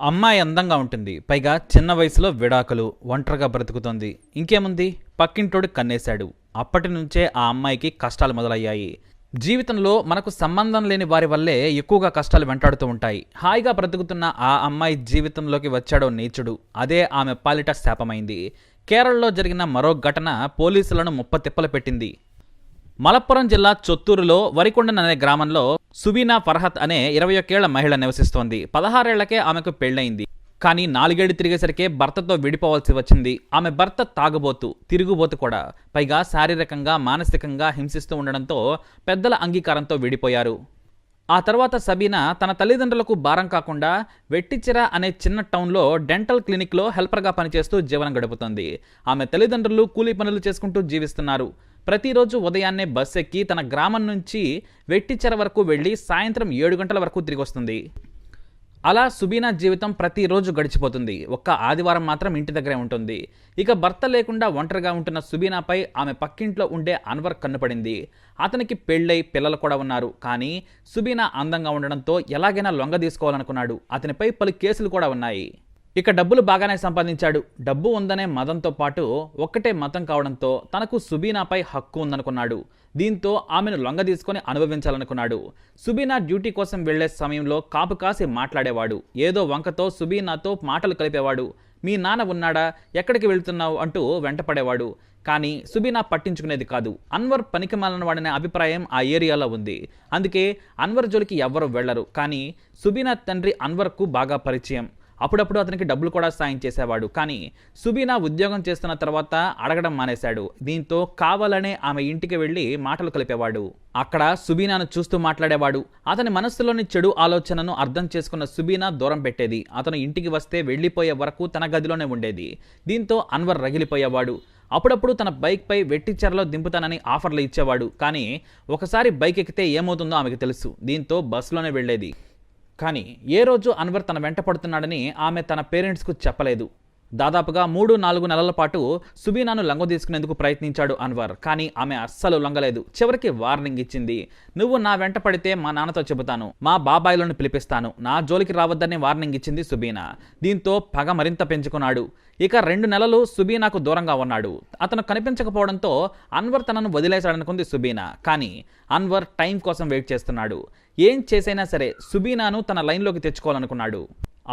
అమ్మాయి అందంగా ఉంటుంది. పైగా చిన్న వయసులో విడాకులు ఒంటరిగా బ్రతుకుతోంది. ఇంకేముంది? పక్కింటోడు కన్నేశాడు. అప్పటి నుంచే ఆ అమ్మాయికి కష్టాలు మొదలయ్యాయి. జీవితంలో మనకు సంబంధం లేని వారి వల్లే ఎక్కువగా కష్టాలు వెంటాడుతూ ఉంటాయి. హాయిగా బ్రతుకుతున్న ఆ అమ్మాయి జీవితంలోకి వచ్చాడో నీచుడు. అదే ఆమె పాలిట శాపమైంది. కేరళలో జరిగిన మరో ఘటన పోలీసులను ముప్పతిప్పలు పెట్టింది. మలప్పురం జిల్లా చొత్తూరులో వరికొండన్ అనే గ్రామంలో సుబీనా ఫర్హత్ అనే ఇరవై ఒక్కేళ్ళ మహిళ నివసిస్తోంది. పదహారేళ్ళకే ఆమెకు పెళ్ళయింది. కానీ నాలుగేళ్ళు తిరిగేసరికే భర్తతో విడిపోవాల్సి వచ్చింది. ఆమె భర్త తాగబోతు తిరుగుబోతు కూడా. పైగా శారీరకంగా మానసికంగా హింసిస్తూ ఉండడంతో పెద్దల అంగీకారంతో విడిపోయారు. ఆ తర్వాత సబీనా తన తల్లిదండ్రులకు భారం కాకుండా వెట్టిచిరా అనే చిన్న టౌన్లో డెంటల్ క్లినిక్లో హెల్పర్గా పనిచేస్తూ జీవనం గడుపుతోంది. ఆమె తల్లిదండ్రులు కూలీ పనులు చేసుకుంటూ జీవిస్తున్నారు. ప్రతిరోజు ఉదయాన్నే బస్ ఎక్కి తన గ్రామం నుంచి వెట్టిచెర వరకు వెళ్ళి సాయంత్రం ఏడు గంటల వరకు తిరిగి వస్తుంది. అలా సుబీనా జీవితం ప్రతిరోజు గడిచిపోతుంది. ఒక్క ఆదివారం మాత్రం ఇంటి దగ్గరే ఉంటుంది. ఇక భర్త లేకుండా ఒంటరిగా ఉంటున్న సుబీనాపై ఆమె పక్కింట్లో ఉండే అన్వర్ కన్నుపడింది. అతనికి పెళ్ళై పిల్లలు కూడా ఉన్నారు. కానీ సుబీనా అందంగా ఉండడంతో ఎలాగైనా లొంగ తీసుకోవాలనుకున్నాడు. అతనిపై పలు కేసులు కూడా ఉన్నాయి. ఇక డబ్బులు బాగానే సంపాదించాడు. డబ్బు ఉందనే మతంతో పాటు ఒక్కటే మతం కావడంతో తనకు సుబీనాపై హక్కు ఉందనుకున్నాడు. దీంతో ఆమెను లొంగ తీసుకొని అనుభవించాలనుకున్నాడు. సుబీనా డ్యూటీ కోసం వెళ్ళే సమయంలో కాపు కాసి మాట్లాడేవాడు. ఏదో వంకతో సుబీనాతో మాటలు కలిపేవాడు. మీ నాన్న ఉన్నాడా? ఎక్కడికి వెళ్తున్నావు? అంటూ వెంటపడేవాడు. కానీ సుబీనా పట్టించుకునేది కాదు. అన్వర్ పనికిమాలిన వాడనే అభిప్రాయం ఆ ఏరియాలో ఉంది. అందుకే అన్వర్ జోలికి ఎవ్వరూ వెళ్ళరు. కానీ సుబీనా తండ్రి అన్వర్కు బాగా పరిచయం. అప్పుడప్పుడు అతనికి డబ్బులు కూడా సాయం చేసేవాడు. కానీ సుబీనా ఉద్యోగం చేస్తున్న తర్వాత అడగడం మానేశాడు. దీంతో కావాలనే ఆమె ఇంటికి వెళ్ళి మాటలు కలిపేవాడు. అక్కడ సుబీనాను చూస్తూ మాట్లాడేవాడు. అతని మనస్సులోని చెడు ఆలోచనను అర్థం చేసుకున్న సుబీనా దూరం పెట్టేది. అతను ఇంటికి వస్తే వెళ్ళిపోయే వరకు తన గదిలోనే ఉండేది. దీంతో అన్వర్ రగిలిపోయేవాడు. అప్పుడప్పుడు తన బైక్పై వెట్టిచెరలో దింపుతానని ఆఫర్లు ఇచ్చేవాడు. కానీ ఒకసారి బైక్ ఎక్కితే ఏమవుతుందో ఆమెకు తెలుసు. దీంతో బస్సులోనే వెళ్ళేది. కానీ ఏ రోజు అన్వర్ తన వెంట పడుతున్నాడని ఆమె తన పేరెంట్స్కు చెప్పలేదు. దాదాపుగా మూడు నాలుగు నెలల పాటు సుబీనాను లంగ తీసుకునేందుకు ప్రయత్నించాడు అన్వర్ కానీ ఆమె అస్సలు లొంగలేదు. చివరికి వార్నింగ్ ఇచ్చింది నువ్వు నా వెంట పడితే మా నాన్నతో చెబుతాను మా బాబాయిలను పిలిపిస్తాను నా జోలికి రావద్దని వార్నింగ్ ఇచ్చింది సుబీనా. దీంతో పగ మరింత పెంచుకున్నాడు. ఇక రెండు నెలలు సుబీనాకు దూరంగా ఉన్నాడు. అతను కనిపించకపోవడంతో అన్వర్ తనను వదిలేశాడనుకుంది సుబీనా. కానీ అన్వర్ టైం కోసం వెయిట్ చేస్తున్నాడు. ఏం చేసైనా సరే సుబీనాను తన లైన్లోకి తెచ్చుకోవాలనుకున్నాడు.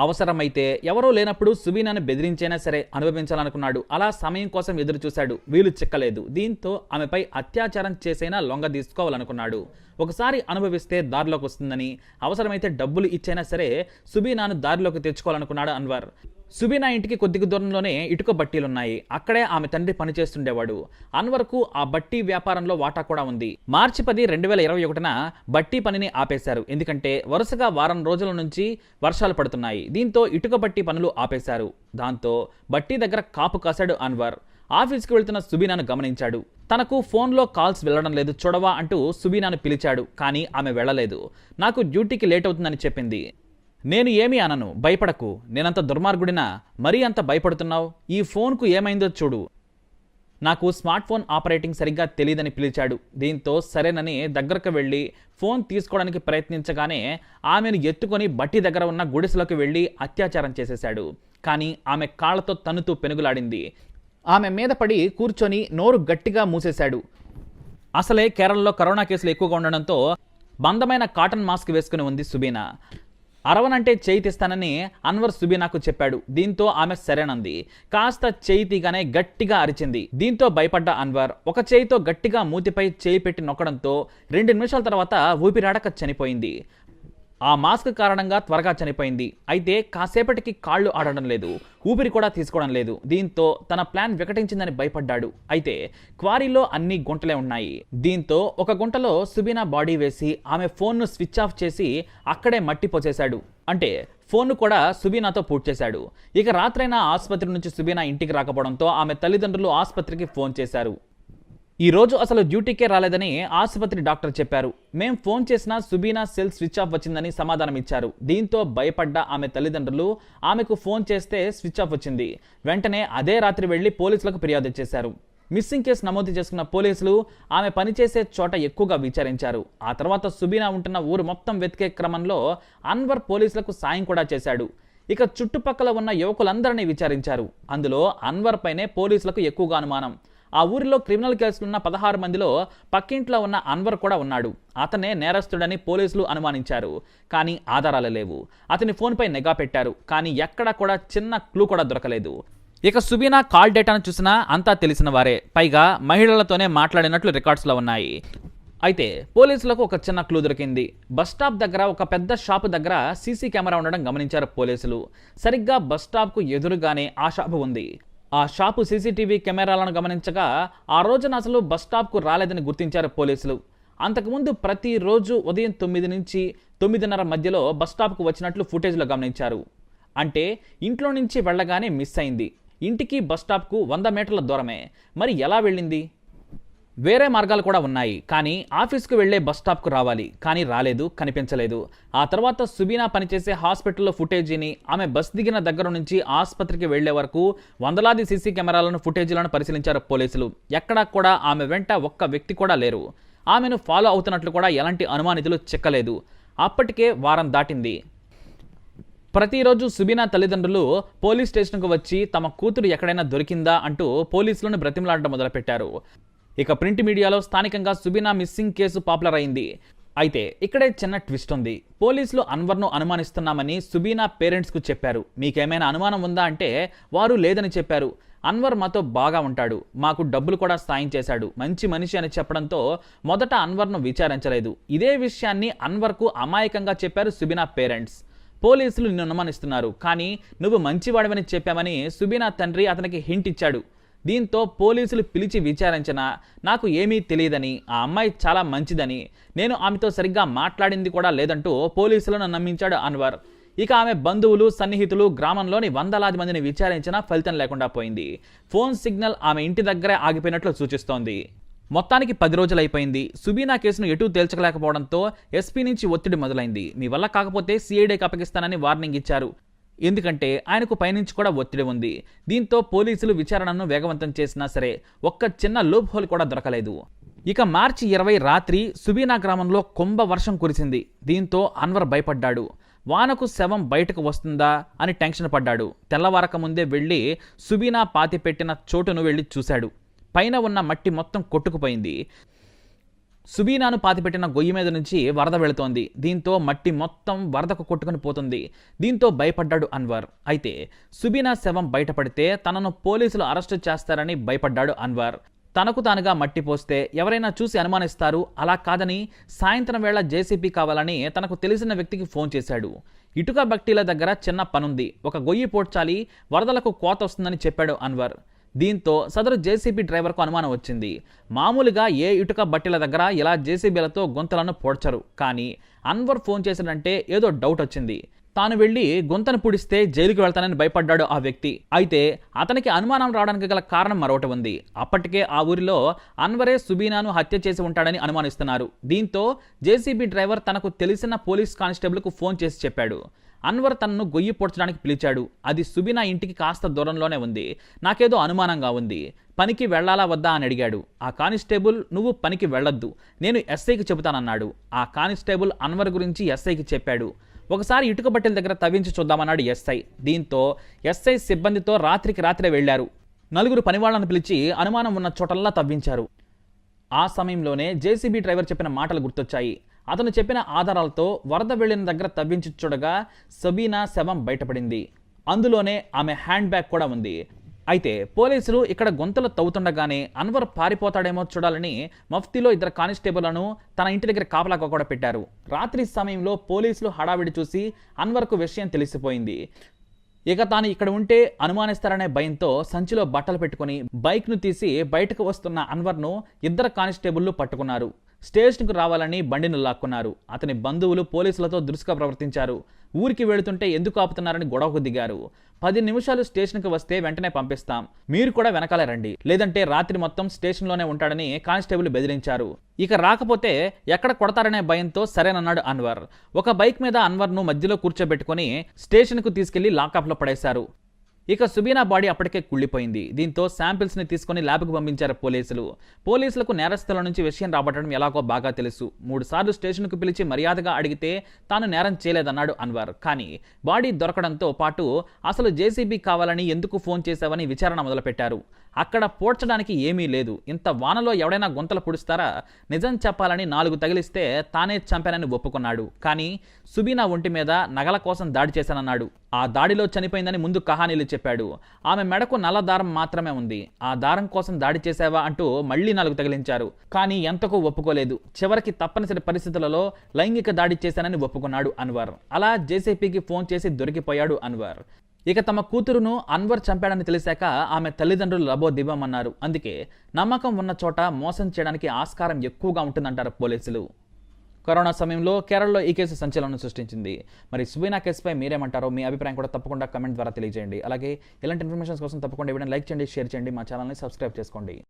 అవసరమైతే ఎవరూ లేనప్పుడు సుబీనాను బెదిరించైనా సరే అనుభవించాలనుకున్నాడు. అలా సమయం కోసం ఎదురు చూశాడు వీలు చిక్కలేదు. దీంతో ఆమెపై అత్యాచారం చేసైనా లొంగ తీసుకోవాలనుకున్నాడు. ఒకసారి అనుభవిస్తే దారిలోకి వస్తుందని అవసరమైతే డబ్బులు ఇచ్చైనా సరే సుబీనాను దారిలోకి తెచ్చుకోవాలనుకున్నాడు అన్వర్. సుబీనా ఇంటికి కొద్దిగా దూరంలోనే ఇటుక బట్టీలున్నాయి. అక్కడే ఆమె తండ్రి పనిచేస్తుండేవాడు. అన్వర్కు ఆ బట్టీ వ్యాపారంలో వాటా కూడా ఉంది. మార్చి పది రెండు వేల ఇరవై ఒకటిన బట్టీ పనిని ఆపేశారు. ఎందుకంటే వరుసగా వారం రోజుల నుంచి వర్షాలు పడుతున్నాయి. దీంతో ఇటుక బట్టీ పనులు ఆపేశారు. దాంతో బట్టీ దగ్గర కాపు కాశాడు అన్వర్. ఆఫీస్కి వెళ్తున్న సుబీనాను గమనించాడు. తనకు ఫోన్లో కాల్స్ వెళ్ళడం లేదు చూడవా అంటూ సుబీనాను పిలిచాడు. కానీ ఆమె వెళ్ళలేదు. నాకు డ్యూటీకి లేట్ అవుతుందని చెప్పింది. నేను ఏమీ అనను భయపడకు. నేనంత దుర్మార్గుడినా మరీ అంత భయపడుతున్నావు? ఈ ఫోన్కు ఏమైందో చూడు. నాకు స్మార్ట్ ఫోన్ ఆపరేటింగ్ సరిగ్గా తెలియదని పిలిచాడు. దీంతో సరేనని దగ్గరకు వెళ్ళి ఫోన్ తీసుకోవడానికి ప్రయత్నించగానే ఆమెను ఎత్తుకొని బట్టి దగ్గర ఉన్న గుడిసెలోకి వెళ్ళి అత్యాచారం చేసేశాడు. కానీ ఆమె కాళ్ళతో తన్నుతూ పెనుగులాడింది. ఆమె మీద పడి కూర్చొని నోరు గట్టిగా మూసేశాడు. అసలే కేరళలో కరోనా కేసులు ఎక్కువగా ఉండడంతో బంధమైన కాటన్ మాస్క్ వేసుకుని ఉంది సుబీనా. అరవనంటే చేయి తీస్తానని అన్వర్ సుబీనాకు చెప్పాడు. దీంతో ఆమె సరేనంది కాస్త చేయితిగానే గట్టిగా అరిచింది. దీంతో భయపడ్డ అన్వర్ ఒక చేయితో గట్టిగా మూతిపై చేయి పెట్టి నొక్కడంతో రెండు నిమిషాల తర్వాత ఊపిరాడక చనిపోయింది. ఆ మాస్క్ కారణంగా త్వరగా చనిపోయింది. అయితే కాసేపటికి కాళ్ళు ఆడడం లేదు. ఊపిరి కూడా తీసుకోవడం లేదు. దీంతో తన ప్లాన్ వికటించిందని భయపడ్డాడు. అయితే క్వారీలో అన్ని గుంటలే ఉన్నాయి. దీంతో ఒక గుంటలో సుబీనా బాడీ వేసి ఆమె ఫోన్ను స్విచ్ ఆఫ్ చేసి అక్కడే మట్టి పోసేశాడు. అంటే ఫోన్ను కూడా సుబీనాతో పూర్తి చేశాడు. ఇక రాత్రైనా ఆసుపత్రి నుంచి సుబీనా ఇంటికి రాకపోవడంతో ఆమె తల్లిదండ్రులు ఆసుపత్రికి ఫోన్ చేశారు. ఈ రోజు అసలు డ్యూటీకే రాలేదని ఆసుపత్రి డాక్టర్ చెప్పారు. మేం ఫోన్ చేసినా సుబీనా సెల్ స్విచ్ ఆఫ్ వచ్చిందని సమాధానం ఇచ్చారు. దీంతో భయపడ్డ ఆమె తల్లిదండ్రులు ఆమెకు ఫోన్ చేస్తే స్విచ్ ఆఫ్ వచ్చింది. వెంటనే అదే రాత్రి వెళ్ళి పోలీసులకు ఫిర్యాదు చేశారు. మిస్సింగ్ కేసు నమోదు చేసుకున్న పోలీసులు ఆమె పనిచేసే చోట ఎక్కువగా విచారించారు. ఆ తర్వాత సుబీనా ఉంటున్న ఊరు మొత్తం వెతికే క్రమంలో అన్వర్ పోలీసులకు సాయం కూడా చేశాడు. ఇక చుట్టుపక్కల ఉన్న యువకులందరినీ విచారించారు. అందులో అన్వర్ పైనే పోలీసులకు ఎక్కువగా అనుమానం. ఆ ఊరిలో క్రిమినల్ కేసులున్న పదహారు మందిలో పక్కింట్లో ఉన్న అన్వర్ కూడా ఉన్నాడు. అతనే నేరస్తుడని పోలీసులు అనుమానించారు. కానీ ఆధారాలు లేవు. అతని ఫోన్పై నిఘా పెట్టారు. కానీ ఎక్కడా కూడా చిన్న క్లూ కూడా దొరకలేదు. ఇక సుబీనా కాల్ డేటాను చూసినా అంతా తెలిసిన వారే. పైగా మహిళలతోనే మాట్లాడినట్లు రికార్డ్స్లో ఉన్నాయి. అయితే పోలీసులకు ఒక చిన్న క్లూ దొరికింది. బస్ స్టాప్ దగ్గర ఒక పెద్ద షాపు దగ్గర సీసీ కెమెరా ఉండడం గమనించారు పోలీసులు. సరిగ్గా బస్ స్టాప్కు ఎదురుగానే ఆ షాపు ఉంది. ఆ షాపు సీసీటీవీ కెమెరాలను గమనించగా ఆ రోజున అసలు బస్ స్టాప్కు రాలేదని గుర్తించారు పోలీసులు. అంతకుముందు ప్రతిరోజు ఉదయం తొమ్మిది నుంచి తొమ్మిదిన్నర మధ్యలో బస్ స్టాప్కు వచ్చినట్లు ఫుటేజ్లో గమనించారు. అంటే ఇంట్లో నుంచి వెళ్ళగానే మిస్ అయింది. ఇంటికి బస్ స్టాప్కు వంద మీటర్ల దూరమే. మరి ఎలా వెళ్ళింది? వేరే మార్గాలు కూడా ఉన్నాయి. కానీ ఆఫీస్కు వెళ్ళే బస్ స్టాప్కు రావాలి. కానీ రాలేదు కనిపించలేదు. ఆ తర్వాత సుబీనా పనిచేసే హాస్పిటల్లో ఫుటేజీని ఆమె బస్ దిగిన దగ్గర నుంచి ఆసుపత్రికి వెళ్ళే వరకు వందలాది సీసీ కెమెరాలను ఫుటేజీలను పరిశీలించారు పోలీసులు. ఎక్కడా కూడా ఆమె వెంట ఒక్క వ్యక్తి కూడా లేరు. ఆమెను ఫాలో అవుతున్నట్లు కూడా ఎలాంటి అనుమానితులు చిక్కలేదు. అప్పటికే వారం దాటింది. ప్రతిరోజు సుబీనా తల్లిదండ్రులు పోలీస్ స్టేషన్కు వచ్చి తమ కూతురు ఎక్కడైనా దొరికిందా అంటూ పోలీసులను బ్రతిమలాడటం మొదలుపెట్టారు. ఇక ప్రింట్ మీడియాలో స్థానికంగా సుబీనా మిస్సింగ్ కేసు పాపులర్ అయింది. అయితే ఇక్కడే చిన్న ట్విస్ట్ ఉంది. పోలీసులు అన్వర్ను అనుమానిస్తున్నామని సుబీనా పేరెంట్స్కు చెప్పారు. మీకేమైనా అనుమానం ఉందా అంటే వారు లేదని చెప్పారు. అన్వర్ మాతో బాగా ఉంటాడు. మాకు డబ్బులు కూడా సాయం చేశాడు. మంచి మనిషి అని చెప్పడంతో మొదట అన్వర్ను విచారించలేదు. ఇదే విషయాన్ని అన్వర్కు అమాయకంగా చెప్పారు సుబీనా పేరెంట్స్. పోలీసులు నిన్ను అనుమానిస్తున్నారు. కానీ నువ్వు మంచివాడవని చెప్పామని సుబీనా తండ్రి అతనికి హింట్ ఇచ్చాడు. దీంతో పోలీసులు పిలిచి విచారించిన నాకు ఏమీ తెలియదని ఆ అమ్మాయి చాలా మంచిదని నేను ఆమెతో సరిగ్గా మాట్లాడింది కూడా లేదంటూ పోలీసులను నమ్మించాడు అన్వర్. ఇక ఆమె బంధువులు సన్నిహితులు గ్రామంలోని వందలాది మందిని విచారించినా ఫలితం లేకుండా పోయింది. ఫోన్ సిగ్నల్ ఆమె ఇంటి దగ్గరే ఆగిపోయినట్లు సూచిస్తోంది. మొత్తానికి పది రోజులు అయిపోయింది. సుబీనా కేసును ఎటూ తేల్చలేకపోవడంతో ఎస్పీ నుంచి ఒత్తిడి మొదలైంది. మీ వల్ల కాకపోతే సిఐడికి అప్పగిస్తానని వార్నింగ్ ఇచ్చారు. ఎందుకంటే ఆయనకు పైనుంచి కూడా ఒత్తిడి ఉంది. దీంతో పోలీసులు విచారణను వేగవంతం చేసినా సరే ఒక్క చిన్న లూప్ హోల్ కూడా దొరకలేదు. ఇక మార్చి ఇరవై రాత్రి సుబీనా గ్రామంలో కుంభ వర్షం కురిసింది. దీంతో అన్వర్ భయపడ్డాడు. వానకు శవం బయటకు వస్తుందా అని టెన్షన్ పడ్డాడు. తెల్లవారక ముందే వెళ్ళి సుబీనా పాతి పెట్టిన చోటును వెళ్ళి చూశాడు. పైన ఉన్న మట్టి మొత్తం కొట్టుకుపోయింది. సుబీనాను పాతిపెట్టిన గొయ్యి మీద నుంచి వరద వెళుతోంది. దీంతో మట్టి మొత్తం వరదకు కొట్టుకుని పోతుంది. దీంతో భయపడ్డాడు అన్వర్. అయితే సుబీనా శవం బయటపడితే తనను పోలీసులు అరెస్టు చేస్తారని భయపడ్డాడు అన్వర్. తనకు తానుగా మట్టి పోస్తే ఎవరైనా చూసి అనుమానిస్తారు. అలా కాదని సాయంత్రం వేళ జేసీపీ కావాలని తనకు తెలిసిన వ్యక్తికి ఫోన్ చేశాడు. ఇటుక బట్టీల దగ్గర చిన్న పనుంది. ఒక గొయ్యి పోడ్చాలి వరదలకు కోత వస్తుందని చెప్పాడు అన్వర్. దీంతో సదరు జేసీబీ డ్రైవర్కు అనుమానం వచ్చింది. మామూలుగా ఏ ఇటుక బట్టెల దగ్గర ఇలా జేసీబీలతో గొంతులను పోడ్చరు. కానీ అన్వర్ ఫోన్ చేసినంటే ఏదో డౌట్ వచ్చింది. తాను వెళ్ళి గొంతను పుడిస్తే జైలుకు వెళ్తానని భయపడ్డాడు ఆ వ్యక్తి. అయితే అతనికి అనుమానం రావడానికి గల కారణం మరొకటి ఉంది. అప్పటికే ఆ ఊరిలో అన్వరే సుబీనాను హత్య చేసి ఉంటాడని అనుమానిస్తున్నారు. దీంతో జేసీబీ డ్రైవర్ తనకు తెలిసిన పోలీస్ కానిస్టేబుల్కు ఫోన్ చేసి చెప్పాడు. అన్వర్ తనను గొయ్యి పొడ్చడానికి పిలిచాడు. అది సుబీనా ఇంటికి కాస్త దూరంలోనే ఉంది. నాకేదో అనుమానంగా ఉంది. పనికి వెళ్ళాలా వద్దా అని అడిగాడు. ఆ కానిస్టేబుల్ నువ్వు పనికి వెళ్ళొద్దు. నేను ఎస్ఐకి చెబుతానన్నాడు. ఆ కానిస్టేబుల్ అన్వర్ గురించి ఎస్ఐకి చెప్పాడు. ఒకసారి ఇటుక బట్టెల దగ్గర తవ్వించి చూద్దామన్నాడు ఎస్ఐ. దీంతో ఎస్ఐ సిబ్బందితో రాత్రికి రాత్రే వెళ్ళారు. నలుగురు పనివాళ్ళను పిలిచి అనుమానం ఉన్న చోటల్లా తవ్వించారు. ఆ సమయంలోనే జేసీబీ డ్రైవర్ చెప్పిన మాటలు గుర్తొచ్చాయి. అతను చెప్పిన ఆధారాలతో వరద వెళ్ళిన దగ్గర తవ్వించి చూడగా సబీనా శవం బయటపడింది. అందులోనే ఆమె హ్యాండ్ బ్యాగ్ కూడా ఉంది. అయితే పోలీసులు ఇక్కడ గొంతులు తవ్వుతుండగానే అన్వర్ పారిపోతాడేమో చూడాలని మఫ్తీలో ఇద్దరు కానిస్టేబుల్లను తన ఇంటి దగ్గర కాపలాగా కూడా పెట్టారు. రాత్రి సమయంలో పోలీసులు హడావిడి చూసి అన్వర్కు విషయం తెలిసిపోయింది. ఇక తాను ఇక్కడ ఉంటే అనుమానిస్తారనే భయంతో సంచిలో బట్టలు పెట్టుకుని బైక్ను తీసి బయటకు వస్తున్న అన్వర్ను ఇద్దరు కానిస్టేబుల్లు పట్టుకున్నారు. స్టేషన్కు రావాలని బండిని లాక్కున్నారు. అతని బంధువులు పోలీసులతో దురుసుగా ప్రవర్తించారు. ఊరికి వెళుతుంటే ఎందుకు ఆపుతున్నారని గొడవకు దిగారు. పది నిమిషాలు స్టేషన్కి వస్తే వెంటనే పంపిస్తాం. మీరు కూడా వెనకాల రండి. లేదంటే రాత్రి మొత్తం స్టేషన్లోనే ఉంటాడని కానిస్టేబుల్ బెదిరించారు. ఇక రాకపోతే ఎక్కడ కొడతారనే భయంతో సరేనన్నాడు అన్వర్. ఒక బైక్ మీద అన్వర్ను మధ్యలో కూర్చోబెట్టుకుని స్టేషన్కు తీసుకెళ్ళి లాకప్లో పడేశారు. ఇక సుబీనా బాడీ అప్పటికే కుళ్ళిపోయింది. దీంతో శాంపిల్స్ని తీసుకొని ల్యాబ్కు పంపించారు పోలీసులు. పోలీసులకు నేరస్తుల నుంచి విషయం రాబట్టడం ఎలాగో బాగా తెలుసు. మూడు సార్లు స్టేషన్కు పిలిచి మర్యాదగా అడిగితే తాను నేరం చేయలేదన్నాడు అన్వర్. కానీ బాడీ దొరకడంతో పాటు అసలు జేసీబీ కావాలని ఎందుకు ఫోన్ చేశావని విచారణ మొదలుపెట్టారు. అక్కడ పోడ్చడానికి ఏమీ లేదు. ఇంత వానలో ఎవడైనా గుంతలు పుడుస్తారా? నిజం చెప్పాలని నాలుగు తగిలిస్తే తానే చంపానని ఒప్పుకున్నాడు. కానీ సుబీనా ఒంటి మీద నగల కోసం దాడి చేశానన్నాడు. ఆ దాడిలో చనిపోయిందని ముందు కహానీలు చెప్పాడు. ఆమె మెడకు నల్ల దారం మాత్రమే ఉంది. ఆ దారం కోసం దాడి చేశావా అంటూ మళ్ళీ నాలుగు తగిలించారు. కానీ ఎంతకు ఒప్పుకోలేదు. చివరికి తప్పనిసరి పరిస్థితులలో లైంగిక దాడి చేశానని ఒప్పుకున్నాడు అన్వర్. అలా జేసీపీకి ఫోన్ చేసి దొరికిపోయాడు అన్వర్. ఇక తమ కూతురును అన్వర్ చంపాడని తెలిసాక ఆమె తల్లిదండ్రులు లబోదివ్వమన్నారు అందుకే నమ్మకం ఉన్న చోట మోసం చేయడానికి ఆస్కారం ఎక్కువగా ఉంటుందంటారు పోలీసులు. కరోనా సమయంలో కేరళలో ఈ కేసు సంచలనం సృష్టించింది. మరి సుబీనా కేసుపై మీరేమంటారో మీ అభిప్రాయం కూడా తప్పకుండా కమెంట్ ద్వారా తెలియజేయండి. అలాగే ఇలాంటి ఇన్ఫర్మేషన్స్ కోసం తప్పకుండా వీడియో లైక్ చేయండి షేర్ చేయండి మా ఛానల్ని సబ్స్క్రైబ్ చేసుకోండి.